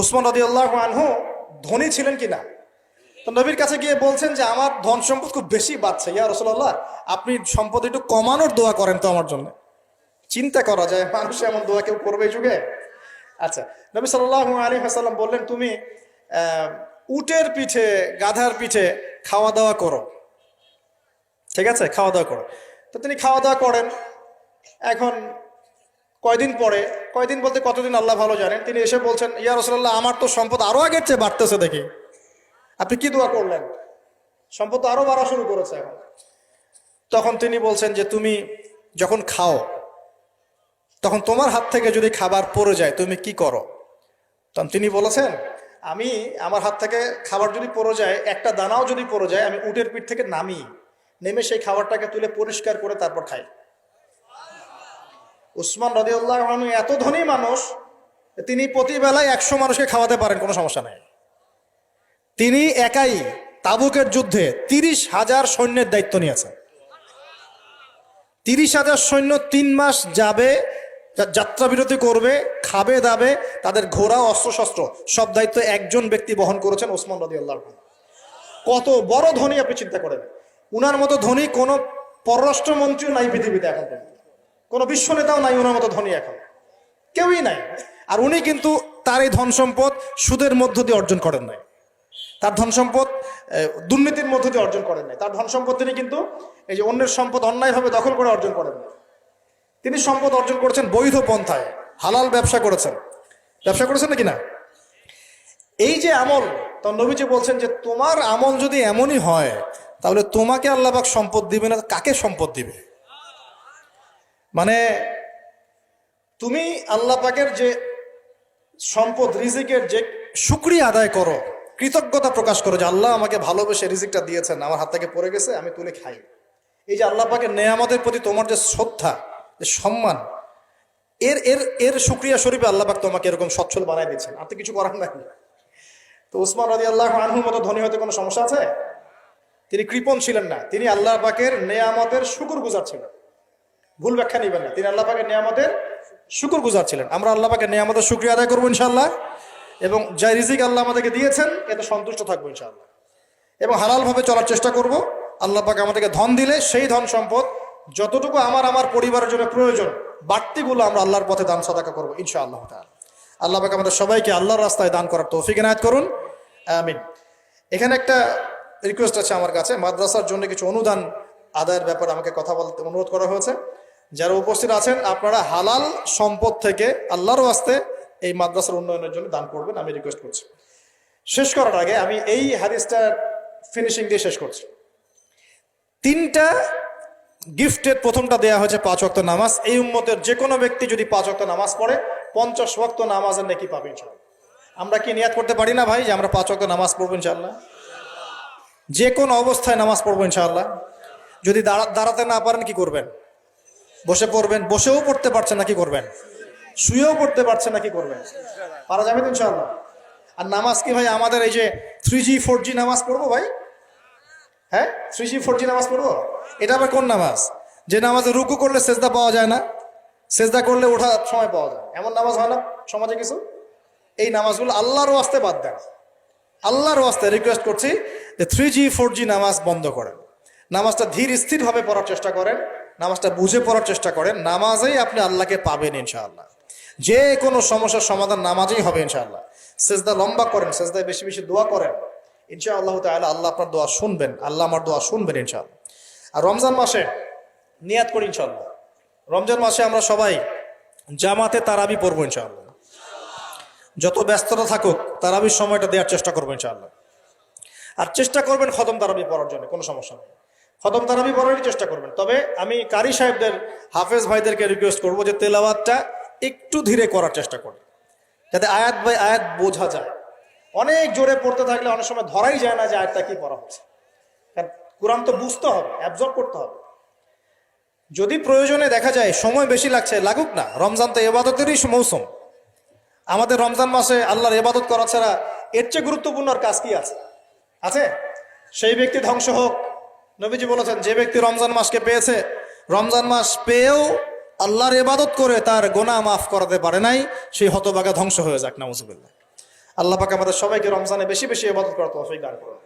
উসমান রদি আল্লাহ আনহু ধনী ছিলেন কিনা? তো নবীর কাছে গিয়ে বলছেন যে, আমার ধন সম্পদ খুব বেশি বাড়ছে। ইয়া রসুল্লাহ আপনি সম্পদ একটু কমানোর দোয়া করেন তো আমার জন্য। চিন্তা করা যায়, মানুষ এমন দোয়া কেউ করবে যুগে? আচ্ছা নবী সাল্লাহ আলী হাসাল্লাম বললেন, তুমি উটের পিঠে, গাধার পিঠে খাওয়া দাওয়া করো। ঠিক আছে? খাওয়া দাওয়া করো। তো তিনি খাওয়া দাওয়া করেন। এখন কয়দিন পরে, কয়দিন বলতে কতদিন আল্লাহ ভালো জানেন? তিনি এসে বলছেন, ইয়া রসুল্লাহ আমার তো সম্পদ আরও আগের চেয়ে বাড়তেছে দেখি। আপনি কি দোয়া করলেন? সম্পদ তো আরও বাড়া শুরু করেছে এখন। তখন তিনি বলছেন যে, তুমি যখন খাও, তখন তোমার হাত থেকে যদি খাবার পড়ে যায়, তুমি কি করো? তখন তিনি বলেছেন, আমি আমার হাত থেকে খাবার যদি পড়ে যায়, একটা দানাও যদি পড়ে যায়, আমি উটের পিঠ থেকে নামি, নেমে সেই খাবারটাকে তুলে পরিষ্কার করে তারপর খাই। উসমান রদিউল্লাহ এত ধনী মানুষ, তিনি প্রতিবেলায় একশো মানুষকে খাওয়াতে পারেন, কোনো সমস্যা নেই। তিনি একাই তাবুকের যুদ্ধে তিরিশ হাজার সৈন্যের দায়িত্ব নিয়েছেন। তিরিশ হাজার সৈন্য তিন মাস যাবে যাত্রা বিরতি করবে, খাবে, দাবে, তাদের ঘোড়া, অস্ত্রশস্ত্র, সব দায়িত্ব একজন ব্যক্তি বহন করেছেন ওসমান রদি আল্লাহ কত বড় ধনী আপনি চিন্তা করেন। উনার মতো ধনী কোনো পররাষ্ট্রমন্ত্রীও নাই পৃথিবীতে এখন পর্যন্ত। কোনো বিশ্ব নেতাও নাই ওনার মতো ধনী এখন। কেউই নাই। আর উনি কিন্তু তার এই ধন সম্পদ সুদের মধ্য দিয়ে অর্জন করেন নাই। তার ধন সম্পদ দুর্নীতির মধ্য দিয়ে অর্জন করেন নাই। তার ধন সম্পদ তিনি কিন্তু এই যে অন্যের সম্পদ অন্যায়ভাবে দখল করে অর্জন করেন নাই। তিনি সম্পদ অর্জন করেছেন বৈধ পন্থায়। হালাল ব্যবসা করেছেন। ব্যবসা করেছেন নাকি না? এই যে আমল, তখন নবীজি বলছেন যে, তোমার আমল যদি এমনই হয়, তাহলে তোমাকে আল্লাহবাক সম্পদ দিবে না, কাকে সম্পদ দিবে? তুমি আল্লাহ পাকের যে সম্পদ, রিজিকের যে শুক্রিয়া আদায় করো, কৃতজ্ঞতা প্রকাশ করো যে আল্লাহ আমাকে ভালোবেসে রিজিকটা দিয়েছেন, আমার হাত থেকে পড়ে গেছে, আমি তুলে খাই। এই যে আল্লাহ পাকের নেয়ামতের প্রতি তোমার যে শ্রদ্ধা, যে সম্মান, এর এর এর শুক্রিয়া স্বরূপে আল্লাহ পাক তোমাকে এরকম সচ্ছল বানায় দিচ্ছেন আর তো কিছু করার নাই। তো উসমান রাজি আল্লাহ আনহুর মতো ধনী হতে কোনো সমস্যা আছে? তিনি কৃপণ ছিলেন না। তিনি আল্লাহ পাকের নেয়ামতের শুকুর গুজার ছিলেন। ভুল ব্যাখ্যা নেবেন না। তিনি আল্লাহ পাকের নিয়ামতের শুকুর গুজার ছিলেন আমরা আল্লাহ পাকের নিয়ামতের শুক্রিয়া আদায় করব ইনশাল্লাহ এবং যা রিজিক আল্লাহ আমাদেরকে দিয়েছেন, এতে সন্তুষ্ট থাকব ইনশাল্লাহ এবং হালালভাবে চলার চেষ্টা করব। আল্লাহ পাক আমাদেরকে ধন দিলে সেই ধন সম্পদ যতটুকু আমার আমার পরিবারের জন্য প্রয়োজন, বাড়তিগুলো আমরা আল্লাহর পথে দান সদাকা করব ইনশাআল্লাহ তাআলা। আল্লাহ পাক আমাদের সবাইকে আল্লাহর রাস্তায় দান করার তৌফিক এনায়ত করুন। আমিন। এখানে একটা রিকোয়েস্ট আছে আমার কাছে। মাদ্রাসার জন্য কিছু অনুদান আদায়ের ব্যাপারে আমাকে কথা বলতে অনুরোধ করা হয়েছে। যারা উপস্থিত আছেন, আপনারা হালাল সম্পদ থেকে আল্লাহর ওয়াস্তে এই মাদ্রাসার উন্নয়নের জন্য দান করবেন, আমি রিকোয়েস্ট করছি। শেষ করার আগে আমি এই হাদিসটার ফিনিশিং দিয়ে শেষ করছি। তিনটা গিফটের প্রথমটা দেয়া হয়েছে পাঁচ ওয়াক্ত নামাজ। এই উম্মতের যে কোনো ব্যক্তি যদি পাঁচ ওয়াক্ত নামাজ পড়ে, পঞ্চাশ ওয়াক্ত নামাজের নাকি পাবে ইনশাআল্লাহ। আমরা কি নিয়াত করতে পারি না ভাই যে আমরা পাঁচ ওয়াক্ত নামাজ পড়ব ইনশাআল্লাহ? যে কোনো অবস্থায় নামাজ পড়ব ইনশাআল্লাহ। যদি দাঁড়া- দাঁড়াতে না পারেন কি করবেন? বসে পড়বেন, বসেও পড়তে পারছেন না, কি করবেন? শুয়েও পড়তে পারছেন না, কি করবেন? পারা যাবে তো ইনশাআল্লাহ। আর নামাজ কি ভাই, আমাদের এই যে থ্রি জি ফোর জি নামাজ পড়ব ভাই? হ্যাঁ? থ্রি জি ফোর জি নামাজ পড়ব? এটা আবার কোন নামাজ? যে নামাজে রুকু করলে সেজদা পাওয়া যায় না, সেজদা করলে ওঠার সময় পাওয়া যায়। এমন নামাজ হয় না সমাজে কিছু? এই নামাজগুলো আল্লাহর ওয়াস্তে বাদ দেন। আল্লাহর ওয়াস্তে রিকোয়েস্ট করছি যে থ্রি জি ফোর জি নামাজ বন্ধ করেন। নামাজটা ধীর স্থিরভাবে পড়ার চেষ্টা করেন। নামাজটা বুঝে পড়ার চেষ্টা করেন, নামাজেই আপনি আল্লাহকে পাবেন ইনশাআল্লাহ। যে কোনো সমস্যার সমাধান নামাজেই হবে ইনশাআল্লাহ। সেজদা লম্বা করেন, সেজদায় বেশি বেশি দোয়া করেন। ইনশাআল্লাহ তাহলে আল্লাহ আপনার দোয়া শুনবেন, আল্লাহ আমার দোয়া শুনবেন ইনশাআল্লাহ। আর রমজান মাসে নিয়াত করি ইনশাআল্লাহ। রমজান মাসে আমরা সবাই জামাতে তারাবি পড়ব ইনশাআল্লাহ। যত ব্যস্ততা থাকুক, তারাবির সময়টা দেওয়ার চেষ্টা করব ইনশাআল্লাহ। আর চেষ্টা করবেন খতম তারাবি পড়ার জন্য, কোনো সমস্যা নেই। খতম তারাবি পড়ারই চেষ্টা করবেন। তবে আমি কারি সাহেবদের, হাফেজ ভাইদেরকে রিকোয়েস্ট করব যে তেলাওয়াতটা একটু ধীরে করার চেষ্টা করি যাতে আয়াত বাই আয়াত বোঝা যায়। অনেক জোরে পড়তে থাকলে অনেক সময় ধরাই যায় না যে আয়াতটা কি পড়া হচ্ছে। কারণ কোরআন তো বুঝতে হবে অ্যাবজর্ব করতে হবে। যদি প্রয়োজনে দেখা যায় সময় বেশি লাগছে, লাগুক না। রমজান তো এবাদতেরই মৌসুম। আমাদের রমজান মাসে আল্লাহর এবাদত করা ছাড়া এর চেয়ে গুরুত্বপূর্ণ আর কাজ কি আছে? আছে? সেই ব্যক্তি ধ্বংস হোক নবীজি বলেছেন, যে ব্যক্তি রমজান মাসকে পেয়েছে, রমজান মাস পেয়েও আল্লাহর এবাদত করে তার গোনা মাফ করাতে পারে নাই, সেই হতবাগা ধ্বংস হয়ে যাক, নাউজুবিল্লাহ। আল্লাহ পাক আমাদের সবাইকে রমজানে বেশি বেশি ইবাদত করা তৌফিক দান করুন।